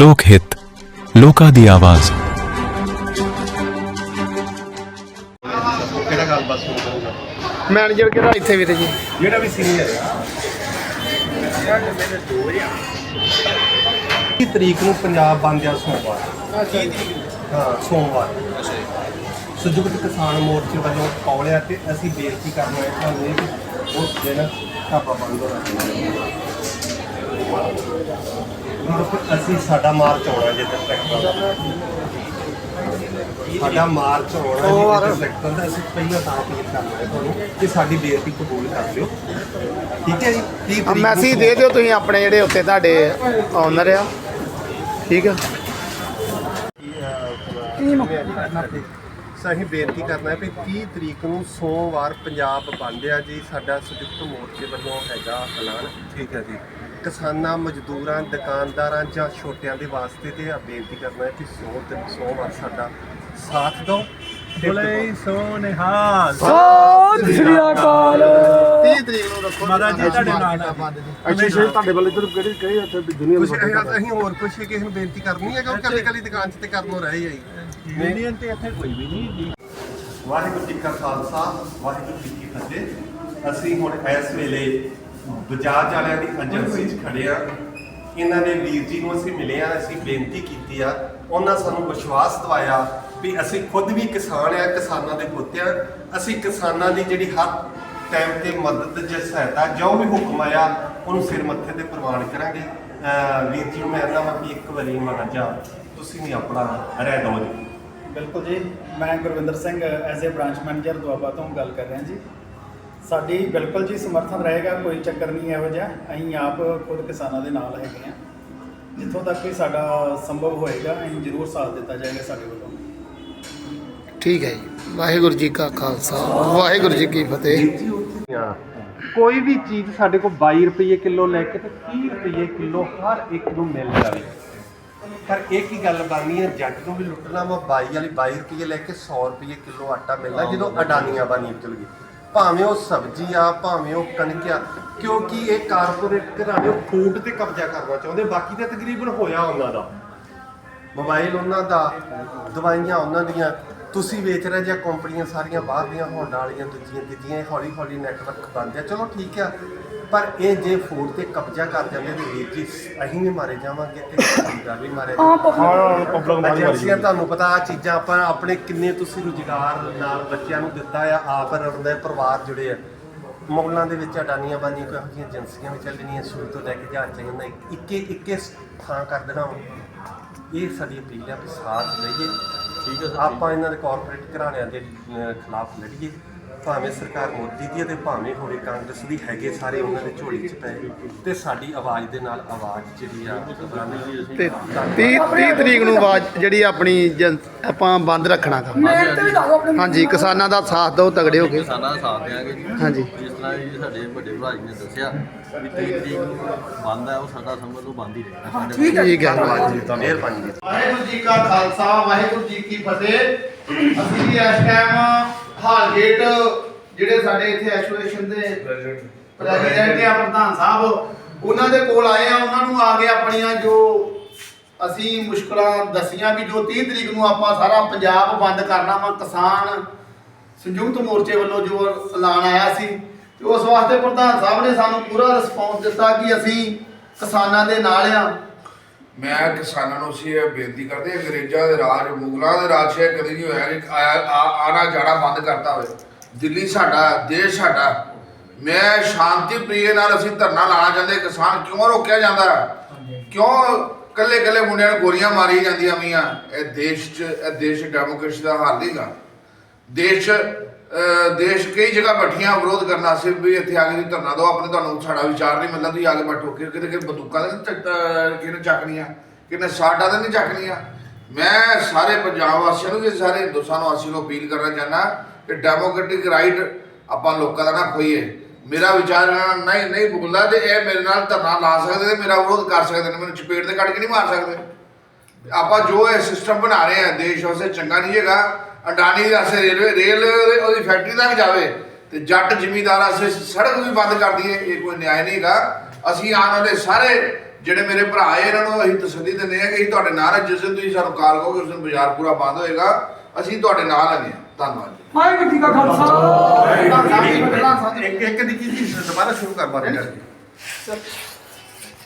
ਲੋਕ ਹਿੱਤ ਲੋਕਾਂ ਦੀ ਆਵਾਜ਼। ਕਿਹੜਾ ਗੱਲ ਬਸ ਸੁਣਦਾ ਮੈਨੇਜਰ ਕਿਹੜਾ ਇੱਥੇ ਵੀਰੇ ਜੀ? ਜਿਹੜਾ ਵੀ ਸੀਨੀਅਰ ਆ। 30 ਤਰੀਕ ਨੂੰ ਪੰਜਾਬ ਬੰਦ ਆ ਸੋਮਵਾਰ? ਹਾਂ ਸੋਮਵਾਰ। ਸੰਯੁਕਤ ਕਿਸਾਨ ਮੋਰਚੇ ਵੱਲੋਂ ਕੌਲਿਆ ਤੇ ਅਸੀਂ ਬੇਨਤੀ ਕਰਨਾ ਹੈ ਤੁਹਾਨੂੰ ਇਹ ਕਿ ਉਸ ਦਿਨ ਢਾਬਾ ਬੰਦ ਹੋਣਾ ਚਾਹੀਦਾ। ਅਸੀਂ ਸਾਡਾ ਮਾਰਚ ਆਉਣਾ ਜੇ ਟਰੈਕਟਰ ਦਾ। ਸਾਡਾ ਮਾਰਚ ਆਉਣਾ ਜੀ ਟਰੈਕਟਰ ਦਾ। ਅਸੀਂ ਪਹਿਲਾਂ ਤਾਂ ਅਪੀਲ ਕਰਨਾ ਹੈ ਤੁਹਾਨੂੰ ਕਿ ਸਾਡੀ ਬੇਨਤੀ ਕਬੂਲ ਕਰ ਲਿਓ। ਠੀਕ ਹੈ ਜੀ? 30 ਤਰੀਕ ਨੂੰ ਮੈਸੇਜ ਦੇ ਦਿਓ ਤੁਸੀਂ ਆਪਣੇ ਜਿਹੜੇ ਉੱਤੇ ਤੁਹਾਡੇ ਓਨਰ ਆ। ਠੀਕ ਆ? ਸਹੀ ਬੇਨਤੀ ਕਰਨਾ ਹੈ ਵੀ 30 ਤਰੀਕ ਨੂੰ ਸੋਮਵਾਰ ਪੰਜਾਬ ਬੰਦ ਆ ਜੀ। ਸਾਡਾ ਸੰਯੁਕਤ ਮੋਰਚੇ ਵੱਲੋਂ ਹੈਗਾ ਐਲਾਨ। ਠੀਕ ਹੈ ਜੀ। ਕਿਸਾਨਾਂ ਮਜ਼ਦੂਰਾਂ ਦੁਕਾਨਦਾਰਾਂ ਜਾਂ ਛੋਟਿਆਂ ਦੇ ਵਾਸਤੇ ਤੇ ਆ ਬੇਨਤੀ ਕਰਨਾ ਹੈ ਕਿ ਸੋ ਤੇ ਸੋਮਵਾਰ ਸਾਡਾ ਸਾਥ ਦਿਓ। ਬੋਲੇ ਸੋਨਿਹਾਲ। ਸਤਿ ਸ੍ਰੀ ਅਕਾਲ। 30 ਤਰੀਕ ਨੂੰ ਰੱਖੋ ਮਾਤਾ ਜੀ ਤੁਹਾਡੇ ਨਾਲ ਆ। ਅੱਛਾ ਜੀ ਤੁਹਾਡੇ ਵੱਲ ਇਧਰ ਕਿਹੜੀ ਕਿਹੜੀ ਉੱਥੇ ਦੁਨੀਆ ਦੇ ਅਸੀਂ ਹੋਰ ਕੁਝ ਕਿਸੇ ਨੂੰ ਬੇਨਤੀ ਕਰਨੀ ਹੈ ਕਿਉਂਕਿ ਕੱਲੀ ਕੱਲੀ ਦੁਕਾਨ 'ਚ ਤੇ ਕਰਨੋਂ ਰਹੇ ਆਈ ਯੂਨੀਅਨ ਤੇ ਇੱਥੇ ਕੋਈ ਵੀ ਨਹੀਂ ਜੀ। ਵਾਹਿਗੁਰੂ ਜੀ ਕਾ ਖਾਲਸਾ ਵਾਹਿਗੁਰੂ ਜੀ ਕੀ ਫਤਿਹ। ਅਸੀਂ ਹੁਣ ਇਸ ਵੇਲੇ ਬਜਾਜ ਵਾਲਿਆਂ ਦੀ ਏਜੰਸੀ 'ਚ ਖੜੇ ਆ। ਇਹਨਾਂ ਦੇ ਵੀਰ ਜੀ ਨੂੰ ਅਸੀਂ ਮਿਲੇ ਆ ਅਸੀਂ ਬੇਨਤੀ ਕੀਤੀ ਆ। ਉਹਨਾਂ ਸਾਨੂੰ ਵਿਸ਼ਵਾਸ ਦਿਵਾਇਆ ਵੀ ਅਸੀਂ ਖੁਦ ਵੀ ਕਿਸਾਨ ਆ ਕਿਸਾਨਾਂ ਦੇ ਪੁੱਤ ਆ। ਅਸੀਂ ਕਿਸਾਨਾਂ ਦੀ ਜਿਹੜੀ ਹਰ ਟਾਈਮ ਤੇ ਮਦਦ ਜਾਂ ਸਹਾਇਤਾ ਜੋ ਵੀ ਹੁਕਮ ਆਇਆ ਉਹਨੂੰ ਸਿਰ ਮੱਥੇ ਤੇ ਪ੍ਰਵਾਨ ਕਰਾਂਗੇ। ਵੀਰ ਜੀ ਨੂੰ ਮੈਂ ਕਹਿੰਦਾ ਵਾਂ ਕਿ ਇੱਕ ਵਾਰੀ ਮਹਾਰਾਜਾ ਤੁਸੀਂ ਵੀ ਆਪਣਾ ਰਹਿ ਦਿਓ ਜੀ। ਬਿਲਕੁਲ ਜੀ। ਮੈਂ Gurvinder Singh as a branch manager Doaba ਤੋਂ ਗੱਲ ਕਰ ਰਿਹਾ ਜੀ। ਸਾਡੀ ਬਿਲਕੁਲ ਜੀ ਸਮਰਥਨ ਰਹੇਗਾ ਕੋਈ ਚੱਕਰ ਨਹੀਂ ਇਹੋ ਜਿਹਾ। ਅਸੀਂ ਆਪ ਖੁਦ ਕਿਸਾਨਾਂ ਦੇ ਨਾਲ ਹੈਗੇ ਆ ਜਿੱਥੋਂ ਤੱਕ ਵੀ ਸਾਡਾ ਸੰਭਵ ਹੋਏਗਾ ਅਸੀਂ ਜ਼ਰੂਰ ਸਾਥ ਦਿੱਤਾ ਜਾਏਗਾ ਸਾਡੇ ਵੱਲੋਂ। ਠੀਕ ਹੈ ਜੀ। ਵਾਹਿਗੁਰੂ ਜੀ ਕਾ ਖਾਲਸਾ। ਵਾਹਿਗੁਰੂ ਜੀ ਕੀ ਫਤਿਹ। ਕੋਈ ਵੀ ਚੀਜ਼ ਸਾਡੇ ਕੋਲ 22 ਰੁਪਏ ਕਿਲੋ ਲੈ ਕੇ ਤੇ 30 ਰੁਪਏ ਕਿਲੋ ਹਰ ਇੱਕ ਨੂੰ ਮਿਲ ਜਾਵੇ। ਪਰ ਇੱਕ ਹੀ ਗੱਲ ਬਾਨੀ ਹੈ? ਜੱਟ ਨੂੰ ਵੀ ਲੁੱਟਣਾ ਵਾ। 22 ਵਾਲੀ 22 ਰੁਪਏ ਲੈ ਕੇ 100 ਰੁਪਏ ਕਿਲੋ ਆਟਾ ਮਿਲਦਾ ਜਦੋਂ ਅਡਾਨੀਆਂ ਬਾਨੀ ਚਲ ਗਈ। ਭਾਵੇਂ ਉਹ ਸਬਜ਼ੀ ਆ, ਭਾਵੇਂ ਉਹ ਕਣਕ ਆ, ਕਿਉਂਕਿ ਇਹ ਕਾਰਪੋਰੇਟ ਘਰਾਣੇ ਉਹ ਫੂਡ ਤੇ ਕਬਜ਼ਾ ਕਰਨਾ ਚਾਹੁੰਦੇ, ਬਾਕੀ ਤਾਂ ਤਕਰੀਬਨ ਹੋਇਆ ਉਹਨਾਂ ਦਾ। ਮੋਬਾਈਲ ਉਹਨਾਂ ਦਾ, ਦਵਾਈਆਂ ਉਹਨਾਂ ਦੀਆਂ ਤੁਸੀਂ ਵੇਚ ਰਹੇ ਜਾਂ ਕੰਪਨੀਆਂ ਸਾਰੀਆਂ ਬਾਹਰ ਦੀਆਂ ਹੋਣ ਵਾਲੀਆਂ ਦੂਜੀਆਂ ਤੀਜੀਆਂ ਹੌਲੀ ਹੌਲੀ ਨੈਟਵਰਕ ਬੰਦ ਆ ਚਲੋ ਠੀਕ ਆ ਪਰ ਇਹ ਜੇ ਫੂਡ ਤੇ ਕਬਜ਼ਾ ਕਰ ਜਾਂਦੇ ਤੇ ਵੀਰ ਜੀ ਅਸੀਂ ਵੀ ਮਾਰੇ ਜਾਵਾਂਗੇ ਤੇ ਵੀ ਮਾਰੇ ਜਾਵਾਂਗੇ। ਏਜੰਸੀਆਂ ਤੁਹਾਨੂੰ ਪਤਾ ਆ ਚੀਜ਼ਾਂ ਆਪਾਂ ਆਪਣੇ ਕਿੰਨੇ ਤੁਸੀਂ ਰੁਜ਼ਗਾਰ ਨਾਲ ਬੱਚਿਆਂ ਨੂੰ ਦਿੱਤਾ ਆ ਆਪ ਰੜਦੇ ਪਰਿਵਾਰ ਜੁੜੇ ਆ। ਮੁਗਲਾਂ ਦੇ ਵਿੱਚ ਅਡਾਨੀਆਂ ਬਾਨੀਆਂ ਕੋਈ ਇਹੋ ਜਿਹੀਆਂ ਏਜੰਸੀਆਂ ਵੀ ਚੱਲਣੀਆਂ ਸ਼ੁਰੂ ਤੋਂ ਲੈ ਕੇ ਜਹਾਜ਼ ਚਾਹੀਦਾ ਇੱਕੇ ਇੱਕੇ ਥਾਂ ਕਰ ਦੇਣਾ। ਇਹ ਸਾਡੀ ਅਪੀਲ ਹੈ ਕਿ ਸਾਥ ਲਈਏ ਠੀਕ ਹੈ ਆਪਾਂ ਇਹਨਾਂ ਦੇ ਕਾਰਪੋਰੇਟ ਘਰਾਣਿਆਂ ਦੇ ਖਿਲਾਫ ਲੜੀਏ। ਭਾਵੇਂ ਸਰਕਾਰ ਮੋਦੀ ਦੀ ਹੈ ਤੇ ਭਾਵੇਂ ਹੋਵੇ ਕਾਂਗਰਸ ਦੀ ਹੈਗੇ ਸਾਰੇ ਉਹਨਾਂ ਦੇ ਝੋਲੀ 'ਚ ਪਏ ਤੇ ਸਾਡੀ ਆਵਾਜ਼ ਦੇ ਨਾਲ ਆਵਾਜ਼ ਜਿਹੜੀ ਆ ਤੇ 30 30 ਤਰੀਕ ਨੂੰ ਆਵਾਜ਼ ਜਿਹੜੀ ਆਪਣੀ ਜਨ- ਆਪਾਂ ਬੰਦ ਰੱਖਣਾ ਕੰਮ ਹਾਂਜੀ ਕਿਸਾਨਾਂ ਦਾ ਸਾਥ ਦਿਓ ਤਗੜੇ ਹੋ ਕੇ। ਕਿਸਾਨਾਂ ਦਾ ਸਾਥ ਦੇਵਾਂਗੇ ਜੀ। ਹਾਂਜੀ। ਜਿਸ ਤਰ੍ਹਾਂ ਜੀ ਸਾਡੇ ਵੱਡੇ ਭਰਾ ਜੀ ਨੇ ਦੱਸਿਆ ਵੀ 30 ਤਰੀਕ ਨੂੰ ਬੰਦ ਹੈ ਉਹ ਸਾਡਾ ਸਮਝ ਲਓ ਬੰਦ ਹੀ ਰਹੇਗਾ ਸਾਡੇ ਠੀਕ ਹੈ ਮਿਹਰਬਾਨੀ ਜੀ। ਵਾਹਿਗੁਰੂ ਜੀ ਕਾ ਖਾਲਸਾ ਵਾਹਿਗੁਰੂ ਜੀ ਕੀ ਫਤਿਹ। ਅਸੀਂ ਵੀ ਇਸ ਟਾਈਮ ਹਾਲਗੇਟ ਜਿਹੜੇ ਸਾਡੇ ਇੱਥੇ ਐਸੋਸੀਏਸ਼ਨ ਦੇ ਪ੍ਰੈਜ਼ੀਡੈਂਟ ਆ ਪ੍ਰਧਾਨ ਸਾਹਿਬ ਉਹਨਾਂ ਦੇ ਕੋਲ ਆਏ ਆ ਉਹਨਾਂ ਨੂੰ ਆ ਕੇ ਆਪਣੀਆਂ ਜੋ ਅਸੀਂ ਮੁਸ਼ਕਲਾਂ ਦੱਸੀਆਂ ਵੀ ਜੋ 30 ਤਰੀਕ ਨੂੰ ਆਪਾਂ ਸਾਰਾ ਪੰਜਾਬ ਬੰਦ ਕਰਨਾ ਵਾ ਕਿਸਾਨ ਸੰਯੁਕਤ ਮੋਰਚੇ ਵੱਲੋਂ ਜੋ ਐਲਾਨ ਆਇਆ ਸੀ ਤੇ ਉਸ ਵਾਸਤੇ ਪ੍ਰਧਾਨ ਸਾਹਿਬ ਨੇ ਸਾਨੂੰ ਪੂਰਾ ਰਿਸਪੌਂਸ ਦਿੱਤਾ ਕਿ ਅਸੀਂ ਕਿਸਾਨਾਂ ਦੇ ਨਾਲ ਆ। ਮੈਂ ਕਿਸਾਨਾਂ ਨੂੰ ਸੀ ਇਹ ਬੇਨਤੀ ਕਰਦੇ ਅੰਗਰੇਜ਼ਾਂ ਦੇ ਰਾਜ ਮੁਗਲਾਂ ਦੇ ਰਾਜ ਸ਼ਾਇਦ ਕਦੇ ਨਹੀਂ ਹੋਇਆ ਕਿ ਆਣਾ ਜਾਣਾ ਬੰਦ ਕਰਤਾ ਹੋਵੇ। ਦਿੱਲੀ ਸਾਡਾ ਦੇਸ਼ ਸਾਡਾ। ਮੈਂ ਸ਼ਾਂਤੀ ਪ੍ਰਿਯ ਨਾਲ ਅਸੀਂ ਧਰਨਾ ਲਾਣਾ ਚਾਹੁੰਦੇ ਕਿਸਾਨ ਕਿਉਂ ਰੋਕਿਆ ਜਾਂਦਾ? ਕਿਉਂ ਕੱਲੇ ਕੱਲੇ ਮੁੰਡਿਆਂ ਨੂੰ ਗੋਲੀਆਂ ਮਾਰੀ ਜਾਂਦੀਆਂ ਮੀਆਂ ਇਹ ਦੇਸ਼ 'ਚ ਇਹ ਦੇਸ਼ ਡੈਮੋਕ੍ਰੇਸੀ ਦਾ ਹਾਲ ਨਹੀਂਗਾ। ਦੇਸ਼ ਦੇਸ਼ ਕਈ ਜਗ੍ਹਾ ਬੈਠੀਆਂ ਵਿਰੋਧ ਕਰਨਾ ਸੀ ਵੀ ਇੱਥੇ ਆ ਕੇ ਤੁਸੀਂ ਧਰਨਾ ਦਿਓ, ਆਪਣੇ ਤੁਹਾਨੂੰ ਸਾਡਾ ਵਿਚਾਰ ਨਹੀਂ ਮਿਲਦਾ, ਤੁਸੀਂ ਆ ਕੇ ਬੈਠੋ। ਕਿ ਕਿਤੇ ਕਿ ਬੰਦੂਕਾਂ ਦੇ ਕਿਹਨੇ ਚੱਕਣੀਆਂ? ਕਿਹਨੇ ਸਾਡਾ ਤੇ ਨਹੀਂ ਚੱਕਣੀਆਂ? ਮੈਂ ਸਾਰੇ ਪੰਜਾਬ ਵਾਸੀਆਂ ਨੂੰ ਤੇ ਸਾਰੇ ਹਿੰਦੁਸਤਾਨ ਵਾਸੀਆਂ ਨੂੰ ਅਪੀਲ ਕਰਨਾ ਚਾਹੁੰਦਾ ਕਿ ਡੈਮੋਕ੍ਰੈਟਿਕ ਰਾਈਟ ਆਪਾਂ ਲੋਕਾਂ ਦਾ ਨਾ ਖੋਈਏ। ਮੇਰਾ ਵਿਚਾਰ ਨਹੀਂ ਨਹੀਂ ਬੋਲਦਾ ਤੇ ਇਹ ਮੇਰੇ ਨਾਲ ਧਰਨਾ ਲਾ ਸਕਦੇ ਤੇ ਮੇਰਾ ਵਿਰੋਧ ਕਰ ਸਕਦੇ ਨੇ, ਮੈਨੂੰ ਚਪੇੜ ਤੇ ਕੱਢ ਕੇ ਨਹੀਂ ਮਾਰ ਸਕਦੇ। ਆਪਾਂ ਜੋ ਇਹ ਸਿਸਟਮ ਬਣਾ ਰਹੇ ਆ ਦੇਸ਼ ਵਾਸਤੇ ਚੰਗਾ ਨਹੀਂ ਹੈਗਾ। ਅਡਾਨੀ ਦੇ ਵਾਸਤੇ ਰੇਲਵੇ ਰੇਲ ਉਹਦੇ- ਫੈਕਟਰੀ ਤੱਕ ਜਾਵੇ ਤੇ ਜੱਟ ਜ਼ਿਮੀਂਦਾਰ ਵਾਸਤੇ ਸੜਕ ਵੀ ਬੰਦ ਕਰ ਦਈਏ ਇਹ ਕੋਈ ਨਿਆਂ ਨਹੀਂ ਹੈਗਾ। ਅਸੀਂ ਆਉਣ ਵਾਲੇ ਸਾਰੇ ਜਿਹੜੇ ਮੇਰੇ ਭਰਾ ਹੈ ਇਹਨਾਂ ਨੂੰ ਅਸੀਂ ਤਸੱਲੀ ਦਿੰਦੇ ਹਾਂ ਕਿ ਅਸੀਂ ਤੁਹਾਡੇ ਨਾਲ ਹਾਂ ਜਿਸ ਦਿਨ ਤੁਸੀਂ ਸਾਨੂੰ ਕਾਲ ਕਰੋਗੇ ਉਸ ਦਿਨ ਬਾਜ਼ਾਰ ਪੂਰਾ ਬੰਦ ਹੋਏਗਾ। ਅਸੀਂ ਤੁਹਾਡੇ ਨਾਲ ਹੈਗੇ ਹਾਂ। ਧੰਨਵਾਦ ਜੀ। ਸਾਹਿਬ ਜੀ, ਸਾਹਿਬ ਜੀ। ਇੱਕ ਇੱਕ ਦੀ ਕੀ ਦੁਬਾਰਾ ਸ਼ੁਰੂ ਕਰ ਬਾਰੇ ਜੀ।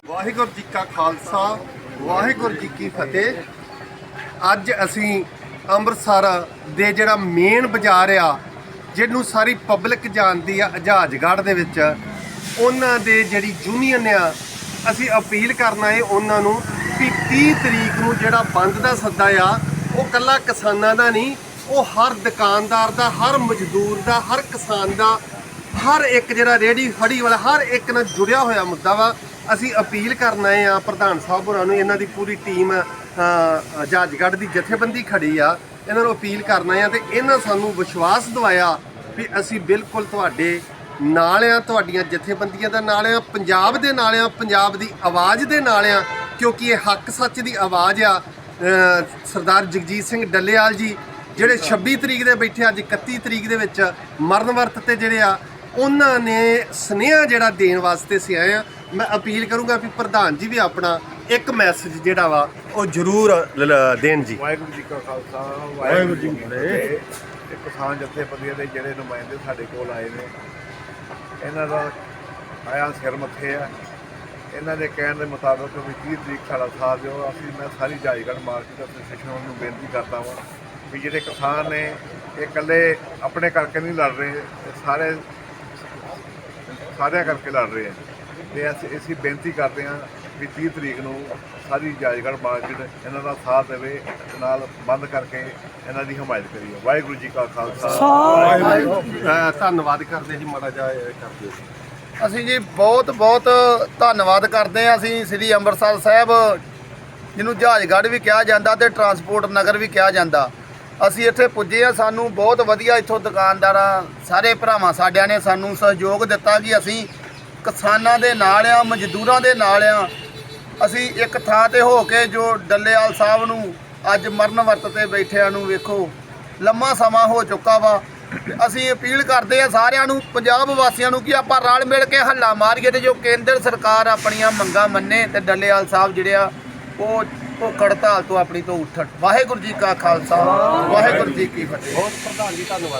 ਵਾਹਿਗੁਰੂ ਜੀ ਕਾ ਖਾਲਸਾ ਵਾਹਿਗੁਰੂ ਜੀ ਕੀ ਫਤਿਹ। ਅੱਜ ਅਸੀਂ ਅੰਮ੍ਰਿਤਸਰ ਦੇ ਜਿਹੜਾ ਮੇਨ ਬਾਜ਼ਾਰ ਆ, ਜਿਹਨੂੰ ਸਾਰੀ ਪਬਲਿਕ ਜਾਣਦੀ ਆ ਜਹਾਜਗੜ੍ਹ ਦੇ ਵਿੱਚ, ਉਹਨਾਂ ਦੇ ਜਿਹੜੀ ਯੂਨੀਅਨ ਆ, ਅਸੀਂ ਅਪੀਲ ਕਰਨਾ ਹੈ ਉਹਨਾਂ ਨੂੰ ਕਿ 30 ਤਰੀਕ ਨੂੰ ਜਿਹੜਾ ਬੰਦ ਦਾ ਸੱਦਾ ਆ, ਉਹ ਕੱਲਾ ਕਿਸਾਨਾਂ ਦਾ ਨਹੀਂ, ਉਹ ਹਰ ਦੁਕਾਨਦਾਰ ਦਾ, ਹਰ ਮਜ਼ਦੂਰ ਦਾ, ਹਰ ਕਿਸਾਨ ਦਾ, ਹਰ ਇੱਕ ਜਿਹੜਾ ਰੇੜੀ ਫੜੀ ਵਾਲਾ, ਹਰ ਇੱਕ ਨਾਲ ਜੁੜਿਆ ਹੋਇਆ ਮੁੱਦਾ ਵਾ, ਅਸੀਂ ਅਪੀਲ ਕਰਨਾ ਆਏ ਆ ਪ੍ਰਧਾਨ ਸਾਹਿਬ ਹੋਰਾਂ ਨੂੰ, ਇਹਨਾਂ ਦੀ ਪੂਰੀ ਟੀਮ ਜਹਾਜਗੜ੍ਹ ਦੀ ਜਥੇਬੰਦੀ ਖੜੀ ਆ, ਇਹਨਾਂ ਨੂੰ ਅਪੀਲ ਕਰਨਾ ਆ ਤੇ ਇਹਨਾਂ ਸਾਨੂੰ ਵਿਸ਼ਵਾਸ ਦਿਵਾਇਆ ਵੀ ਅਸੀਂ ਬਿਲਕੁਲ ਤੁਹਾਡੇ ਨਾਲ ਆ, ਤੁਹਾਡੀਆਂ ਜਥੇਬੰਦੀਆਂ ਦਾ ਨਾਲ ਆ, ਪੰਜਾਬ ਦੇ ਨਾਲ ਆ, ਪੰਜਾਬ ਦੀ ਆਵਾਜ਼ ਦੇ ਨਾਲ ਆ, ਕਿਉਂਕਿ ਇਹ ਹੱਕ ਸੱਚ ਦੀ ਆਵਾਜ਼ ਆ। ਸਰਦਾਰ ਜਗਜੀਤ ਸਿੰਘ ਡੱਲੇਵਾਲ ਜੀ, ਜਿਹੜੇ 26 ਤਰੀਕ ਦੇ ਬੈਠੇ ਅੱਜ 31 ਤਰੀਕ ਦੇ ਵਿੱਚ ਮਰਨ ਵਰਤ ਤੇ ਜਿਹੜੇ ਆ, ਉਹਨਾਂ ਨੇ ਸਨੇਹਾ ਜਿਹੜਾ ਦੇਣ ਵਾਸਤੇ ਸੀ ਆਏ ਆ। ਮੈਂ ਅਪੀਲ ਕਰੂੰਗਾ ਵੀ ਪ੍ਰਧਾਨ ਜੀ ਵੀ ਆਪਣਾ ਇੱਕ ਮੈਸੇਜ ਜਿਹੜਾ ਵਾ ਉਹ ਜ਼ਰੂਰ ਲ- ਲ- ਦੇਣ ਜੀ। ਵਾਹਿਗੁਰੂ ਜੀ ਕਾ ਖਾਲਸਾ ਵਾਹਿਗੁਰੂ ਜੀ ਕੀ ਫਤਿਹ। ਇਹ ਕਿਸਾਨ ਜਥੇਬੰਦੀਆਂ ਦੇ ਜਿਹੜੇ ਨੁਮਾਇੰਦੇ ਸਾਡੇ ਕੋਲ ਆਏ ਨੇ ਇਹਨਾਂ ਦਾ ਆਇਆ ਸਿਰ ਮੱਥੇ ਆ। ਇਹਨਾਂ ਦੇ ਕਹਿਣ ਦੇ ਮੁਤਾਬਕ ਵੀ 30 ਤਰੀਕ ਸਾਡਾ ਸਾਥ ਦਿਓ। ਅਸੀਂ ਮੈਂ ਸਾਰੀ ਜਾਈਗੜ ਮਾਰਕੀਟ ਐਸੋਸੀਏਸ਼ਨ ਨੂੰ ਬੇਨਤੀ ਕਰਦਾ ਵਾਂ ਵੀ ਜਿਹੜੇ ਕਿਸਾਨ ਨੇ ਇਹ ਇਕੱਲੇ ਆਪਣੇ ਕਰਕੇ ਨਹੀਂ ਲੜ ਰਹੇ ਇਹ ਸਾਰੇ ਸਾਰਿਆਂ ਕਰਕੇ ਲੜ ਰਹੇ ਆ। ਤੇ ਅਸੀਂ ਅਸੀਂ ਬੇਨਤੀ ਕਰਦੇ ਹਾਂ ਵੀ 30 ਤਰੀਕ ਨੂੰ ਸਾਰੀ ਜਾਇਗੜ ਮਾਰਕੀਟ ਇਹਨਾਂ ਦਾ ਸਾਥ ਦੇਵੇ ਨਾਲ ਬੰਦ ਕਰਕੇ ਇਹਨਾਂ ਦੀ ਹਮਾਇਤ ਕਰੀਏ। ਵਾਹਿਗੁਰੂ ਜੀ ਕਾ ਖਾਲਸਾ। ਧੰਨਵਾਦ ਕਰਦੇ ਜੀ ਮਾੜਾ ਇਹ ਕਰਦੇ ਜੀ ਅਸੀਂ ਜੀ ਬਹੁਤ ਬਹੁਤ ਧੰਨਵਾਦ ਕਰਦੇ ਹਾਂ ਅਸੀਂ ਸ੍ਰੀ ਅੰਮ੍ਰਿਤਸਰ ਸਾਹਿਬ ਜਿਹਨੂੰ ਜਹਾਜਗੜ੍ਹ ਵੀ ਕਿਹਾ ਜਾਂਦਾ ਤੇ ਟਰਾਂਸਪੋਰਟ ਨਗਰ ਵੀ ਕਿਹਾ ਜਾਂਦਾ। ਅਸੀਂ ਇੱਥੇ ਪੁੱਜੇ ਆ ਸਾਨੂੰ ਬਹੁਤ ਵਧੀਆ ਇੱਥੋਂ ਦੁਕਾਨਦਾਰਾਂ ਸਾਰੇ ਭਰਾਵਾਂ ਸਾਡਿਆਂ ਨੇ ਸਾਨੂੰ ਸਹਿਯੋਗ ਦਿੱਤਾ ਕਿ ਅਸੀਂ ਕਿਸਾਨਾਂ ਦੇ ਨਾਲ ਆ ਮਜ਼ਦੂਰਾਂ ਦੇ ਨਾਲ ਆ ਅਸੀਂ ਇੱਕ ਥਾਂ ਤੇ ਹੋ ਕੇ ਜੋ ਡੱਲੇਵਾਲ ਸਾਹਿਬ ਨੂੰ ਅੱਜ ਮਰਨ ਵਰਤ ਤੇ ਬੈਠਿਆਂ ਨੂੰ ਵੇਖੋ, ਲੰਮਾ ਸਮਾਂ ਹੋ ਚੁੱਕਾ ਵਾ। ਅਸੀਂ ਅਪੀਲ ਕਰਦੇ ਆ ਸਾਰਿਆਂ ਨੂੰ, ਪੰਜਾਬ ਵਾਸੀਆਂ ਨੂੰ ਕਿ ਆਪਾਂ ਰਲ ਮਿਲ ਕੇ ਹੱਲਾ ਮਾਰੀਏ ਤੇ ਜੋ ਕੇਂਦਰ ਸਰਕਾਰ ਆਪਣੀਆਂ ਮੰਗਾਂ ਮੰਨੇ ਤੇ ਡੱਲੇਵਾਲ ਸਾਹਿਬ ਜਿਹੜੇ ਆ, ਉਹ ਭੁੱਖ ਹੜਤਾਲ ਤੋਂ ਆਪਣੀ ਤੋਂ ਉੱਠਣ। ਵਾਹਿਗੁਰੂ ਜੀ ਕਾ ਖਾਲਸਾ, ਵਾਹਿਗੁਰੂ ਜੀ ਕੀ ਫਤਿਹ। ਬਹੁਤ ਪ੍ਰਧਾਨ ਜੀ ਧੰਨਵਾਦ।